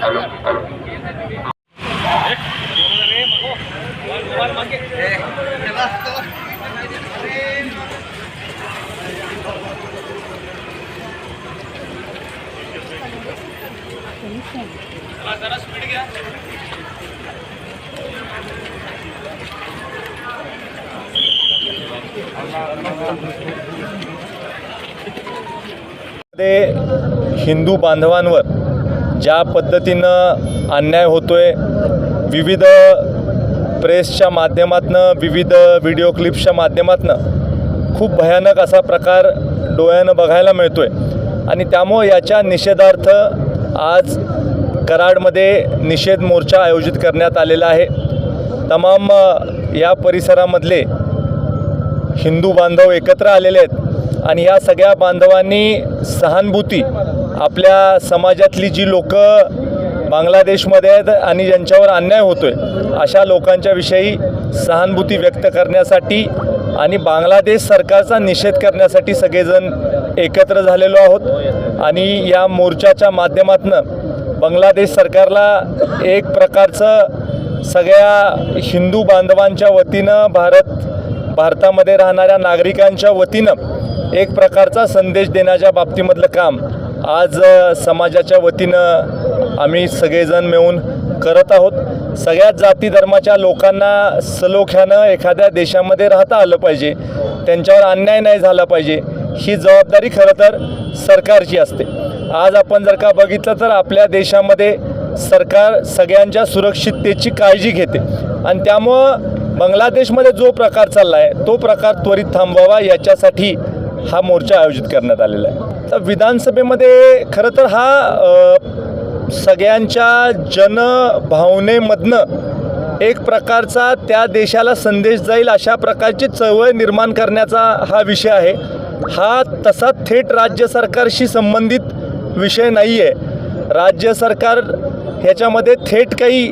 Halo, halo. Hindu बांधवांवर ज्या पद्धतीनं अन्याय होतोय विविध प्रेसच्या माध्यमातनं विविध व्हिडिओ क्लिप्सच्या माध्यमातनं खूप भयानक असा प्रकार डोळ्यानं बघायला मिळतोय. आणि त्यामुळं याच्या निषेधार्थ आज कराडमध्ये निषेध मोर्चा आयोजित करण्यात आलेला आहे. तमाम या परिसरामधले हिंदू बांधव एकत्र आलेले आहेत. आणि या सगळ्या बांधवांनी सहानुभूती आपल्या समाजातली जी लोक बांगलादेशमध्ये आहेत आणि ज्यांच्यावर अन्याय होतोय अशा लोकांच्याविषयी सहानुभूती व्यक्त करण्यासाठी आणि बांगलादेश सरकारचा निषेध करण्यासाठी सगळेजण एकत्र झालेलो आहोत. आणि या मोर्चाच्या माध्यमातनं बांगलादेश सरकारला एक प्रकारचं सगळ्या हिंदू बांधवांच्या वतीनं भारत भारतामध्ये राहणाऱ्या नागरिकांच्या वतीनं एक प्रकारचा संदेश देण्याच्या बाबतीमधलं काम आज समाजाच्या वतीनं आम्ही सगळेजण मिळून करत आहोत. सगळ्याच जाती धर्माच्या लोकांना सलोख्यानं एखाद्या देशामध्ये राहता आलं पाहिजे. त्यांच्यावर अन्याय नाही झाला पाहिजे. ही जबाबदारी खरं तर सरकारची असते. आज आपण जर का बघितलं तर आपल्या देशामध्ये सरकार सगळ्यांच्या सुरक्षिततेची काळजी घेते. आणि त्यामुळं बांगलादेशमध्ये जो प्रकार चालला आहे तो प्रकार त्वरित थांबवावा याच्यासाठी हा मोर्चा आयोजित करण्यात आलेला आहे. तर विधानसभेमध्ये खरं तर हा सगळ्यांच्या जनभावनेमधनं एक प्रकारचा त्या देशाला संदेश जाईल अशा प्रकारची चळवळ निर्माण करण्याचा हा विषय आहे. हा तसा थेट राज्य सरकारशी संबंधित विषय नाही आहे राज्य सरकार ह्याच्यामध्ये थेट काही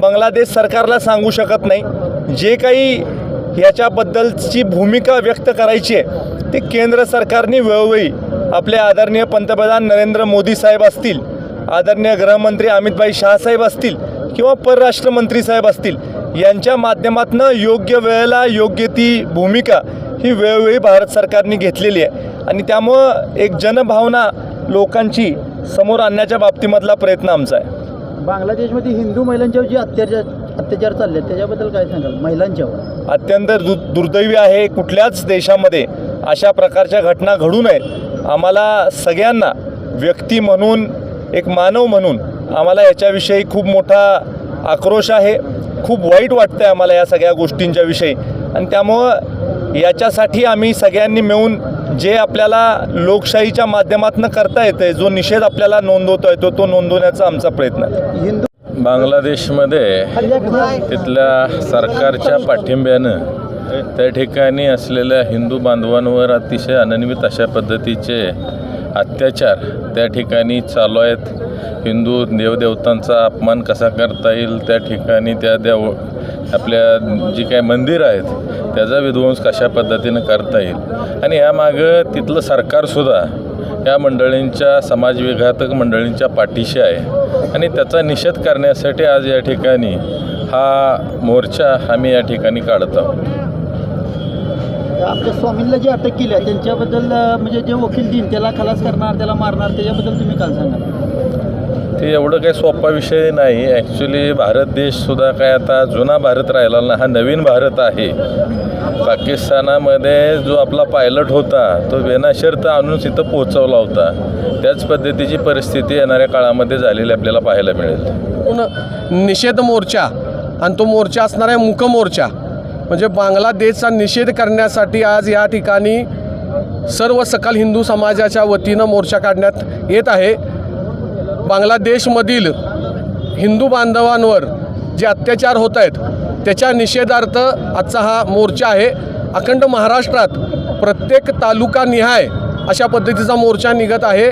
बांगलादेश सरकारला सांगू शकत नाही. जे काही ह्याच्याबद्दलची भूमिका व्यक्त करायची आहे ते केंद्र सरकारने वेळोवेळी आपले आदरणीय पंतप्रधान नरेंद्र मोदी साहेब असतील आदरणीय गृहमंत्री अमितभाई शहासाहेब असतील किंवा परराष्ट्रमंत्री साहेब असतील यांच्या माध्यमातून योग्य वेळेला योग्य ती भूमिका ही वेळोवेळी भारत सरकारने घेतलेली आहे. आणि त्यामुळं एक जनभावना लोकांची समोर आणण्याच्या बाबतीमधला प्रयत्न आमचा आहे. बांगलादेशमध्ये हिंदू महिलांच्यावर जे अत्याचार अत्याचार चालले त्याच्याबद्दल काय सांगाल? महिलांच्यावर. अत्यंत दु दुर्दैवी आहे कुठल्याच देशामध्ये अशा प्रकारच्या घटना घडू नयेत. आम्हाला सगळ्यांना व्यक्ती म्हणून एक मानव म्हणून आम्हाला याच्याविषयी खूप मोठा आक्रोश आहे. खूप वाईट वाटतं आहे आम्हाला या सगळ्या गोष्टींच्या विषयी. आणि त्यामुळं याच्यासाठी आम्ही सगळ्यांनी मिळून जे आपल्याला लोकशाहीच्या माध्यमातून करता येतं जो निषेध आपल्याला नोंदवता येतो तो नोंदवण्याचा आमचा प्रयत्न आहे. बांगलादेशमध्ये तिथल्या सरकारच्या पाठिंब्यानं त्या ठिकाणी असलेल्या हिंदू बांधवांवर अतिशय अनन्वित अशा पद्धतीचे अत्याचार त्या ठिकाणी चालू आहेत. हिंदू देवदेवतांचा अपमान कसा करता येईल त्या ठिकाणी त्या देव आपल्या जी काही मंदिरं आहेत त्याचा विध्वंस कशा पद्धतीनं करता येईल? आणि यामागं तिथलं सरकारसुद्धा या मंडळींच्या समाजविघातक मंडळींच्या पाठीशी आहे. आणि त्याचा निषेध करण्यासाठी आज या ठिकाणी हा मोर्चा आम्ही या ठिकाणी काढत आहोत. आमच्या स्वामींना जे अटक केली आहे त्यांच्याबद्दल म्हणजे जे वकील देईन त्याला खलास करणार त्याला मारणार त्याच्याबद्दल तुम्ही काय सांगाल? ते एवढं काही सोपा विषय नाही. ॲक्च्युली भारत देशसुद्धा काय आता जुना भारत राहिला ना हा नवीन भारत आहे. पाकिस्तानामध्ये जो आपला पायलट होता तो बेनाशर्त आणून तिथं पोहोचवला होता. त्याच पद्धतीची परिस्थिती येणाऱ्या काळामध्ये झालेली आपल्याला पाहायला मिळेल. निषेध मोर्चा आणि तो मोर्चा असणार आहे मुक मोर्चा म्हणजे बांगलादेशचा निषेध करण्यासाठी आज या ठिकाणी सर्व सकल हिंदू समाजाच्या वतीनं मोर्चा काढण्यात येत आहे. बांगलादेशमधील हिंदू बांधवांवर जे अत्याचार होत आहेत त्याच्या निषेधार्थ आजचा हा मोर्चा आहे. अखंड महाराष्ट्रात प्रत्येक तालुका निहाय अशा पद्धतीचा मोर्चा निघत आहे.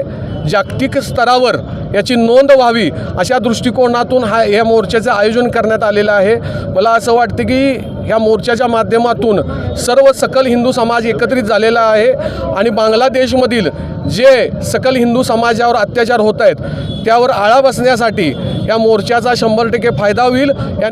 जागतिक स्तरावर याची नोंद व्हावी अशा दृष्टिकोनातून हा या मोर्चाचं आयोजन करण्यात आलेलं आहे. मला असं वाटतं की ह्या मोर्चाच्या माध्यमातून सर्व सकल हिंदू समाज एकत्रित झालेला आहे आणि बांगलादेशमधील जे सकल हिंदू समाजावर अत्याचार होत आहेत त्यावर आळा बसण्यासाठी या मोर्चाचा शंभर टक्के फायदा होईल. या